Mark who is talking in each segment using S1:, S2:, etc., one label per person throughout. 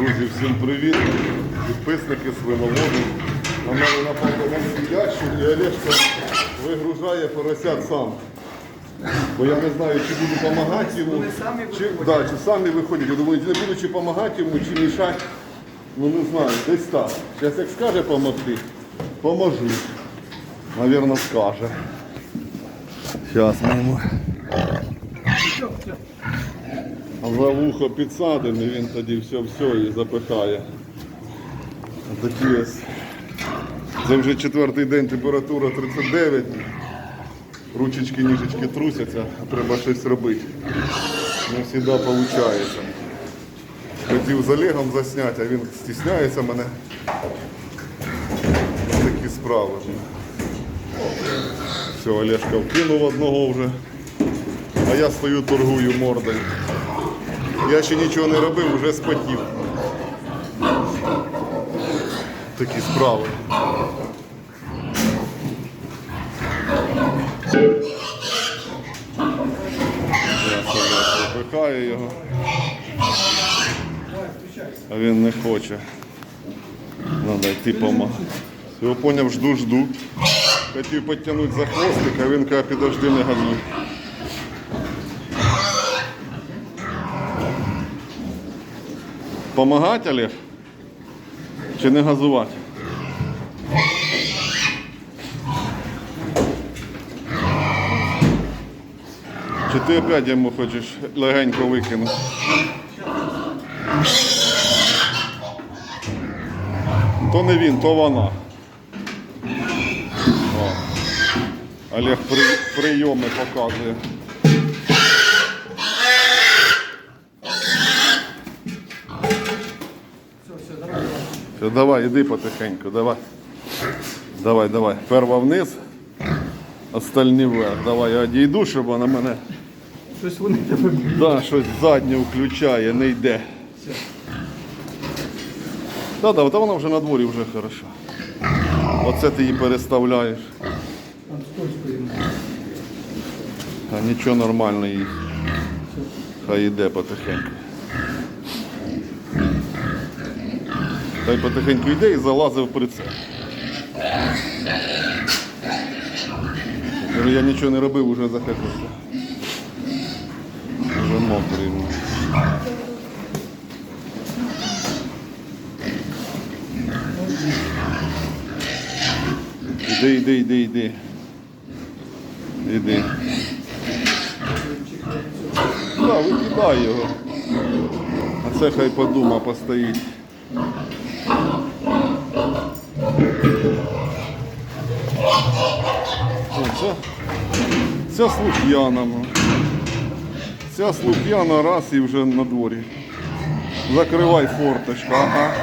S1: Друзі, всім привіт! Підписники свиноводи. На мене на пакований ящик і Олешка вигружає поросят сам. Бо я не знаю, чи буду допомагати йому. Чи, да, чи самі виходять. Я думаю, не буду чи допомагати йому, чи мішати. Ну не знаю, десь так. Зараз як скаже допомогти, поможу. Навірно, скаже. Зараз ми йому. За вухо підсадимо, і він тоді все-все і запихає. Такі. Це вже четвертий день температура 39. Ручечки, ніжечки трусяться, а треба щось робити. Не завжди виходить. Хотів з Олегом засняти, а він стісняється мене. Такі справи. Все, Олешка вкинув одного вже. А я стою торгую мордою. Я ще нічого не робив, вже спотів. Такі справи. Випихаю його. А він не хоче. Надо йти помагати. Його поняв, жду, жду. Хотів підтягнути за хвостик, а він каже, підожди, не газуй. Помагати, Олег? Чи не газувати? Чи ти опять йому хочеш легенько викинути? То не він, то вона. О. Олег при, прийоми показує.
S2: Все, все, давай.
S1: Все, давай, іди потихеньку, давай. Давай, давай. Перва вниз, остальні вверх. Давай, я одійду, щоб вона мене
S2: Щось вони тебе б'ють.
S1: да, щось заднє включає, не йде. Да, да, та вона вже на дворі вже хорошо. Оце ти її переставляєш.
S2: Там скользко йому.
S1: А нічого нормально їй. Хай йде потихеньку. Хай потихеньку йде і залазив в прицеп. Кажу, Я нічого не робив, вже захекався. Вже мокрий. Іди, іди, іди, іди. Іди. Да, викидай його. А це хай подума постоїть. Це, ця слух'яна. ну. Ця слух'яна раз і вже на дворі. Закривай форточку, ага.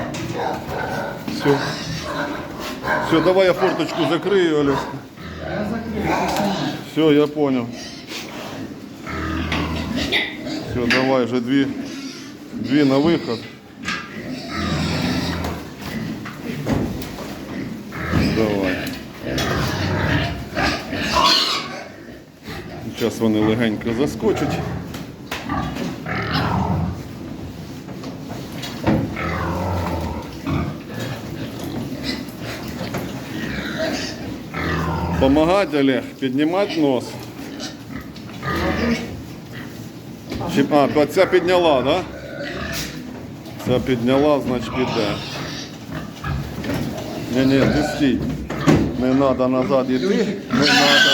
S1: Все. Все, давай я форточку закрию, Олеська. Все, я понял. Все, давай уже две, две на выход. Давай. Зараз вони легенько заскочать. Помогать, Олег, піднімати нос. А, ця підняла, да? Ця підняла, значить піде. Ні, ні, ти стій. Не треба назад йти. Не треба.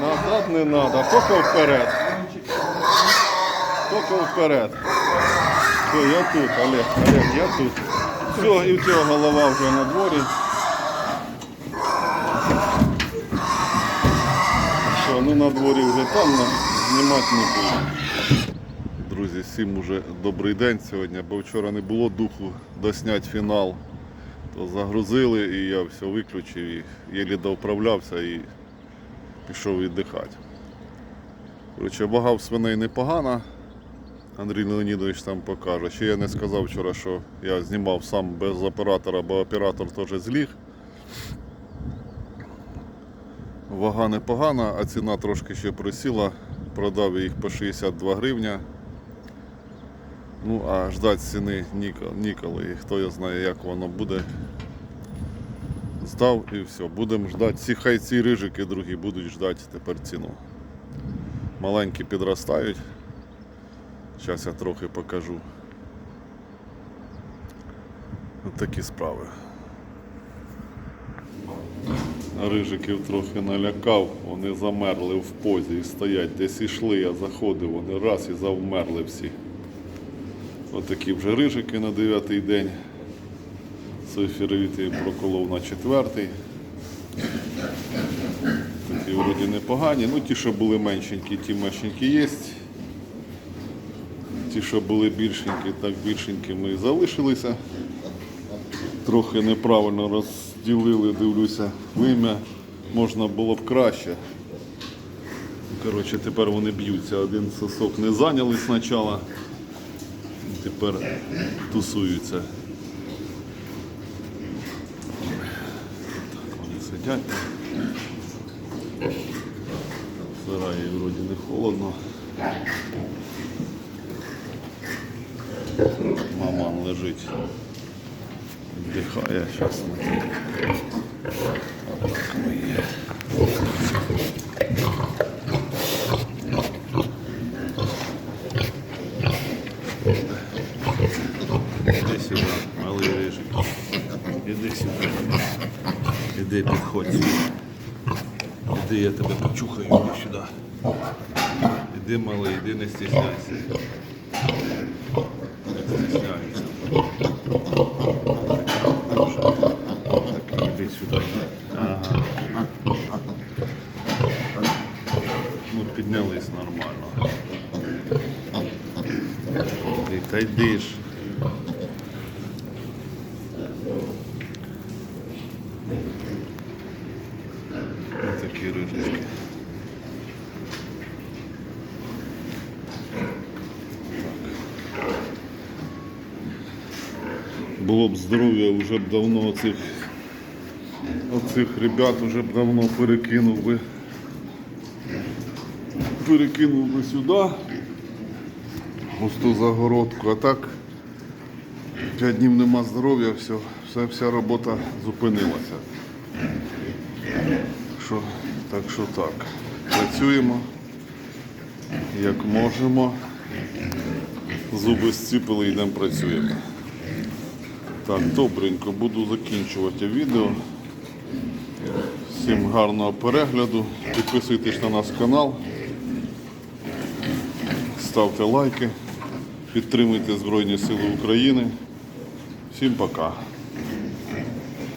S1: Назад не треба. Тільки вперед. Тільки вперед. Все, я тут, Олег, Олег, я тут. Все, і в цього голова вже на дворі. Все, ну на дворі вже там знімати не буду. Друзі, всім уже добрий день сьогодні, бо вчора не було духу досняти фінал. То загрузили і я все виключив і єлі доуправлявся і пішов віддихати. Вага в свиней непогана. Андрій Леонідович там покаже. Ще я не сказав вчора, що я знімав сам без оператора, бо оператор теж зліг. Вага непогана, а ціна трошки ще просіла. Продав їх по 62 гривня. Ну, а ждать ціни Ніко- ніколи. І хто я знає, як воно буде. Здав і все. Будемо ждати. Ці хай ці рижики другі будуть ждати тепер ціну. Маленькі підростають. Зараз я трохи покажу. Ось такі справи. Рижиків трохи налякав, вони замерли в позі і стоять. Десь ішли, я заходив, вони раз і завмерли всі. Отакі вже рижики на дев'ятий день. Сойферовітий проколов на четвертий. Такі вроді непогані. Ну ті, що були меншенькі, ті меншенькі є. Ті, що були більшенькі, так більшенькі ми і залишилися. Трохи неправильно розділили, дивлюся, вим'я. Можна було б краще. Коротше, тепер вони б'ються. Один сосок не зайняли спочатку. Тепер тусуються. Так вони сидять. В сараї вроді не холодно. Маман лежить. Віддихає зараз. Іди сюди, малий рижик. Іди сюди. Іди підходь. Іди, я тебе почухаю, іди сюди. Іди, малий, іди, не стісняйся. Не стісняйся. Так, іди сюди. Ага. Ну, піднялись нормально. Іди, та йди. Ось. Було б здоров'я, вже б давно оцих, оцих ребят вже б давно перекинув би. Перекинув би сюди густу загородку, а так п'ять днів нема здоров'я, все, все, вся робота зупинилася. Що, так що так. Працюємо як можемо. Зуби зціпили, йдемо працюємо. Так, добренько, буду закінчувати відео. Всім гарного перегляду. Підписуйтесь на наш канал. Ставте лайки, підтримуйте Збройні Сили України. Всім пока.